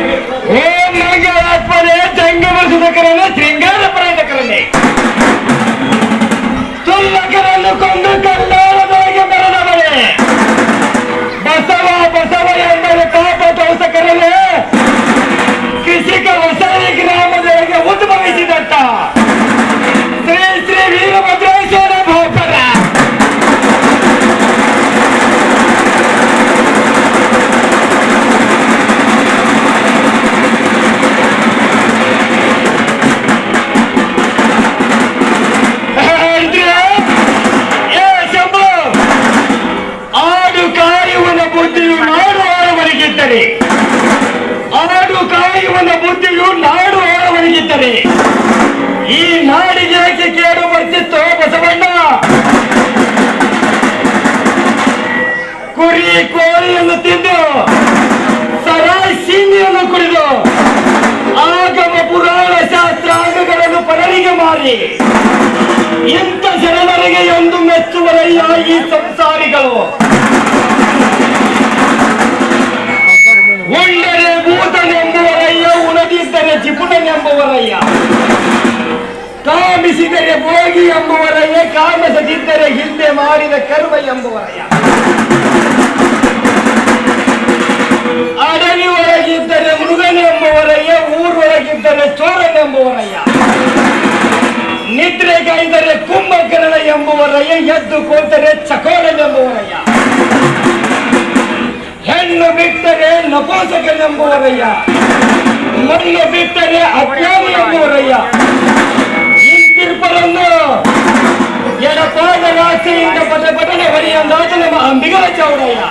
हे नंगे आज पर जंग में ಆಳವರಿಗಿದ್ದರೆ ಈ ನಾಡಿಗೆ ಯಾಕೆ ಕೇಳು ಬರ್ತಿತ್ತೋ ಬಸವಣ್ಣ? ಕುರಿ ಕೋಳಿಯನ್ನು ತಿಂದು ಸರಾಯ್ ಸೀನಿಯನ್ನು ಕುಡಿದು ಆಗಮ ಪುರಾಣ ಶಾಸ್ತ್ರಾಂಗಗಳನ್ನು ಪರರಿಗೆ ಮಾರಿ. ಇಂಥ ಜನರಿಗೆ ಎಂದು ಈ ಸಂಸಾರಿಗಳು. ಜಿಪುಣನೆಂಬುವರಯ್ಯ ಕಾಮಿಸಿದರೆ ಭೋಗಿ ಎಂಬುವರಯ್ಯ ಕಾಮಿಸದಿದ್ದರೆ ಹಿಂದೆ ಮಾಡಿದ ಕರ್ಮ ಎಂಬುವರಯ್ಯ ಅಡವಿ ಒಳಗಿದ್ದರೆ ಮೃಗನೆಂಬುವರಯ್ಯ ಊರೊಳಗಿದ್ದರೆ ಚೋರನೆಂಬುವರಯ್ಯ ನಿದ್ರೆಗೈದರೆ ಕುಂಭಕರಣ ಎಂಬುವರಯ್ಯ, ಎದ್ದು ಕೂತರೆ ಚಕೋರನೆಂಬುವರಯ್ಯ ಹೆಣ್ಣು ಬಿಟ್ಟರೆ ನಪೋಸಕನೆಂಬುವರಯ್ಯ ಮಣ್ಣು ಬಿಟ್ಟರೆ ಅಜ್ಞಾನಿ ಎಂಬುವರಯ್ಯ ಇಂತಿರ್ಪರನ್ನು ಎಡಪಾದ ರಾಶಿಯಿಂದ ಪಟ ಪಟನೆ ಹೊರೆಯಂದಾದ ನಮ್ಮ ಅಂಬಿಗರ ಚೌಡಯ್ಯ